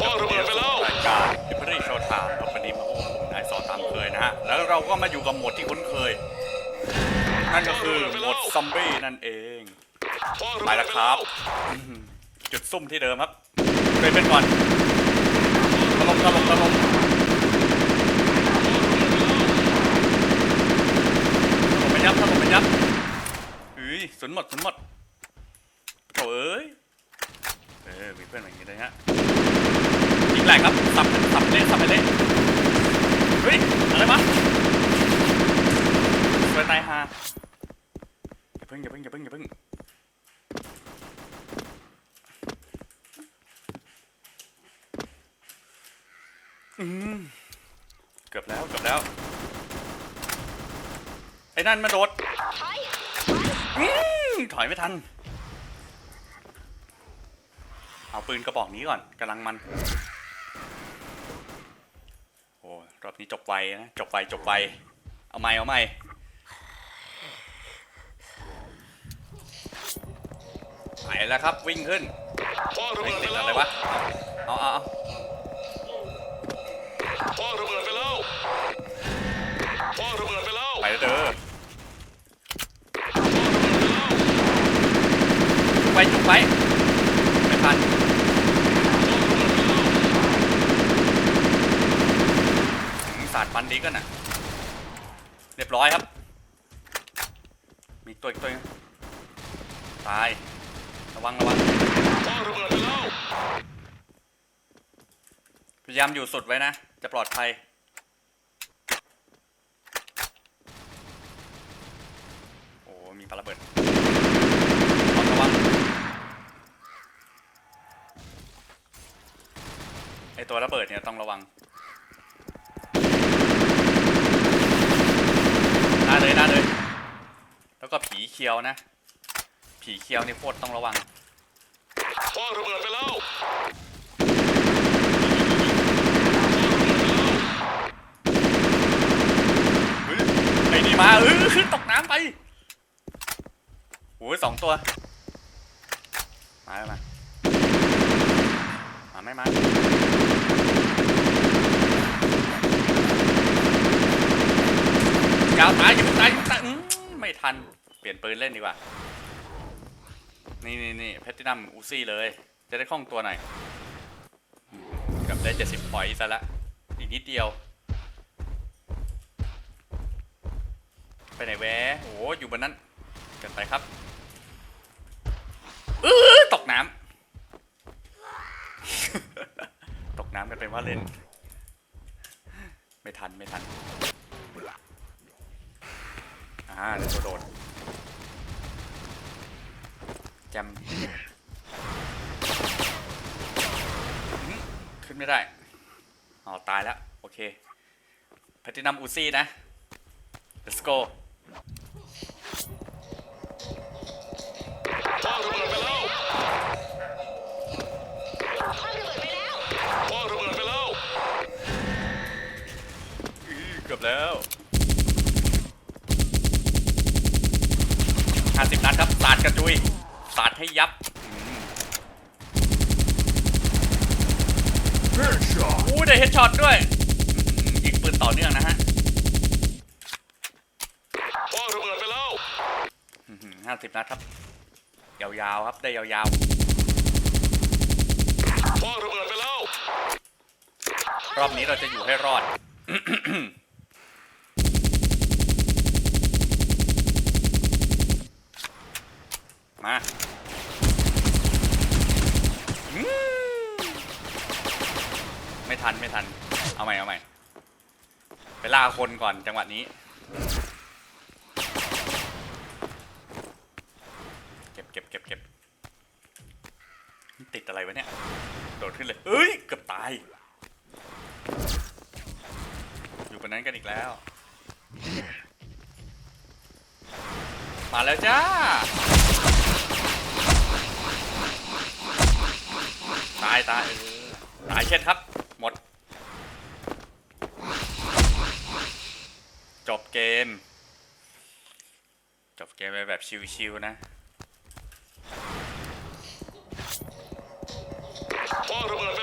พ่อระเบิดไปแล้วรายการเอเวอรี่โชว์ไทม์ครับวันนี้มาพบกับผมนายสอนตามเคยนะฮะ แล้วเราก็มาอยู่กับโหมดที่คุ้นเคย นั่นก็คือโหมดซอมบี้นั่นเองพ่อระไปเบิดแล้วครับอื้อหือจุดซุ่มที่เดิมครับไปเป็นก่อนตลงตลงตลงตลงไปยับตลงไปยับเฮ้ยสุนหมดสุนหมดโถ่เอ้ยเออมีเพื่อนอย่างนี้เลยฮะยิงแหลกครับสับสับไปเล่สับไปเล่เฮ้ยอะไรวะเปิดนายฮาอย่าเพิ่งอย่าเพิ่งอย่าเพิ่งอย่าเพิ่งอืมเกือบแล้วเกือบแล้วไอ้นั่นมาโดดอืมถอยไม่ทัน เอาปืนกระบอกนี้ก่อนกำลังมัน โอ้รอบนี้จบไวนะ จบไวจบไว เอาไม่เอาไม่ไปแล้วครับวิ่งขึ้นพ่อระเฮ้ยเบิดไปติดแล้อะไรววะ เอาเอาเอาพ่อระเบิดไปแล้วพ่อระเบิดไปแล้วไปแล้วเด้อพ่อระเบิดไปแล้วจุกไปจุกไปันศาสตร์ปันดีกันนะเรียบร้อยครับ มีตัวอีกตัวหนึ่งตาย ระวังระวังพ่อระเบิดไปแล้วพยายามอยู่สุดไว้นะ จะปลอดภัยโอ้มีปลาระเบิด ระวังระวัง ไอตัวระเบิดเนี่ยต้องระวังน่าเลยน่าเลย แล้วก็ผีเคียวนะ ผีเคียวนี่โคตรต้องระวังพ่อระเบิดไปแล้วเฮ้ยไอ้นี่มาเออตกน้ำไปโอ้ยสองตัว มาแล้วมามาไม่มา ยาวตายอยู่ตายอยู่ตายอื้อไม่ทัน เปลี่ยนปืนเล่นดีกว่า นี่นี่นี่แพทินัมอูซี่เลย จะได้คล่องตัวหน่อยเกับได้เจ็ดสิบพอยต์ซะละ อีกนิดเดียว ไปไหนแวะโอ้อยู่บนนั้นเกินไปครับเออตกน้ำ ตกน้ำกันเป็นว่าเล่น ไม่ทัน ไม่ทัน อ่าเดี๋ยวโดดจำขึ้นไม่ได้ อ๋อ ตายแล้ว โอเคแพทินัมอูซี่นะ let's go พ่อระเบิดไปแล้วพ่อระเบิดไปแล้วอื้อเกือบแล้วาสิบนัดครับสาดกระจุยสาดให้ยับอู้ได้เฮดช็อตด้วยอื้อหือยิงปืนต่อเนื่องนะฮะพ่อระเบิดไปแล้วห้าสิบนัดครับ ยาวๆครับได้ยาวพ่อระเบิดไปแล้วๆรอบนี้เราจะอยู่ให้รอด มาไม่ทันไม่ทัน เอาใหม่เอาใหม่ไปล่าคนก่อนจังหวะนี้ เก็บเก็บเก็บเก็บติดอะไรวะเนี่ย โดดขึ้นเลยเฮ้ยเกือบตาย อยู่บนนั้นกันอีกแล้ว มาแล้วจ้าายตายเออตายเช่นครับ หมด จบเกม จบเกมไปแบบชิวๆนะพ่อระเบิด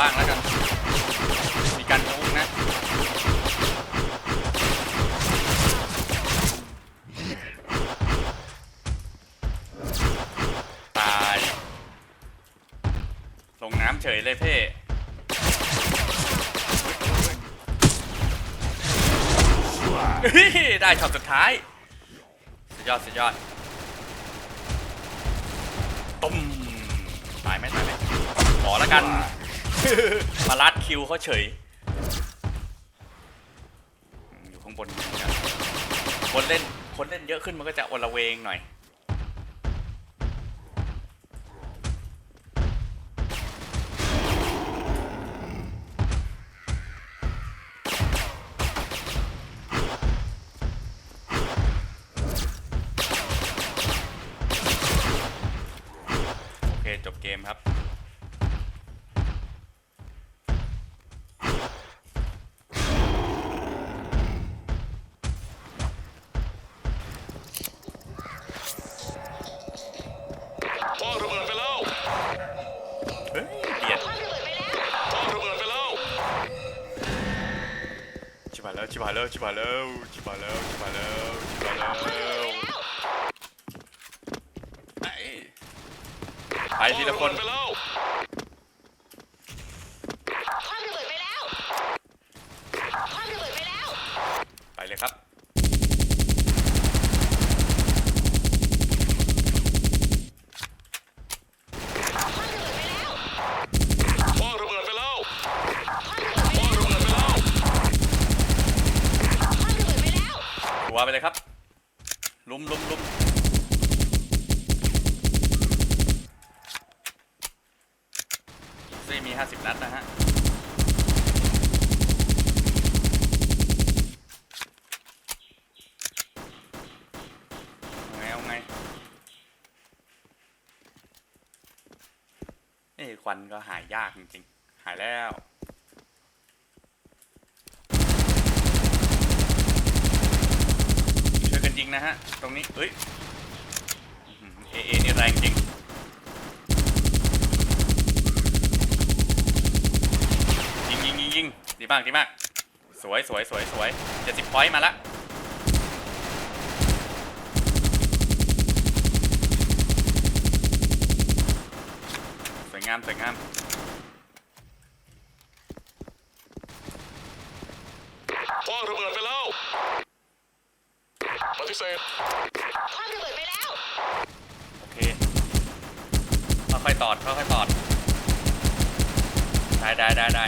บ้างแล้วกัน มีการทุกนะ ตาย ลงน้ำเฉยเลยเพ่ได้ช็อตสุดท้าย สุดยอด สุดยอดตุ้มตายไหมตายไหมขอแล้วกัน มาลัดคิวเขาเฉย อยู่ข้างบนคนเล่นคนเล่นเยอะขึ้นมันก็จะอลเวงหน่อยโอเคจบเกมครับ บหายแล้วชิบหายแล้วชิบหายแล้วชิบหายแล้วชิบหายแล้วชิบหายแล้วไอ้ไปทีละคนพ่อระเบิดไปแล้วคว้างระเบิดไปแล้วคว้างระเบิดไปแล้ว ไปเลยครับ คว้างระเบิดไปแล้ว พ่อระเบิดไปแล้ว คว้างระเบิดไปแล้ว หัวไปเลยครับ ลุ มลุมลุมซี่มี50นัดนะฮะ เอาไง เอาไง เอ้ควันก็หายยากจริงๆ หายแล้ว ช่วยกันยิงนะฮะ ตรงนี้ เอ้ยเอเอนี่แรงจริง ยิงยิงยิงยิงดีมากดีมาก สวยสวยสวยสวยเจ็ดสิบพอยต์มาละสวยงามสวยงามพ่อระเบิดไปแล้ว ปฏิเสธคว้างระเบิดไปแล้ว โอเคค่อยๆตอดค่อยๆตอด ได้ได้ได้ได้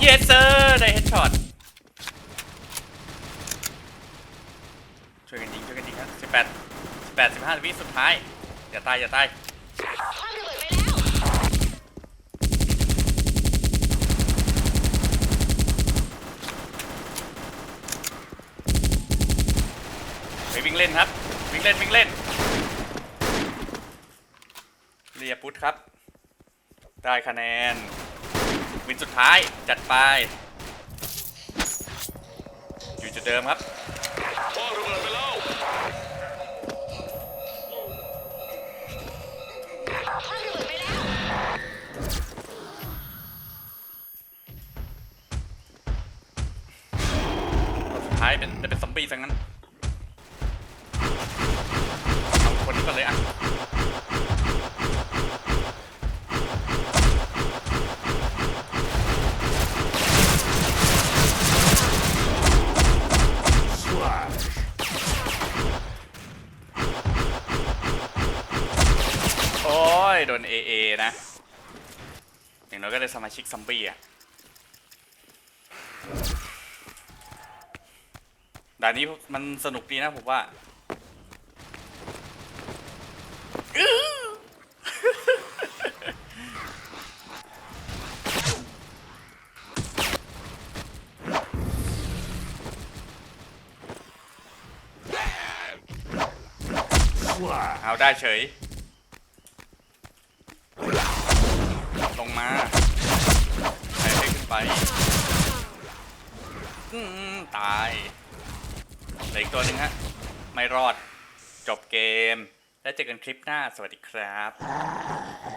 เยสเซอร์ได้เฮดช็อตช่วยกันยิงช่วยกันยิงครับสิบแปด สิบแปดสิบห้าวิสุดท้าย อย่าตาย อย่าตายคว้างระเบิดไปแล้วไปวิ่งเล่นครับ วิ่งเล่น วิ่งเล่น เรียพุทธครับ ได้คะแนน วินสุดท้ายจัดไป อยู่จุดเดิมครับ พ่อระเบิดไปแล้ว ก็ได้สมาชิกซอมบี้อะด่านนี้มันสนุกดีนะผมว่าเอาได้เฉย ลงมา ไปอืตายเหลืออีกตัวหนึ่งฮะ ไม่รอด จบเกม แล้วเจอกันคลิปหน้า สวัสดีครับ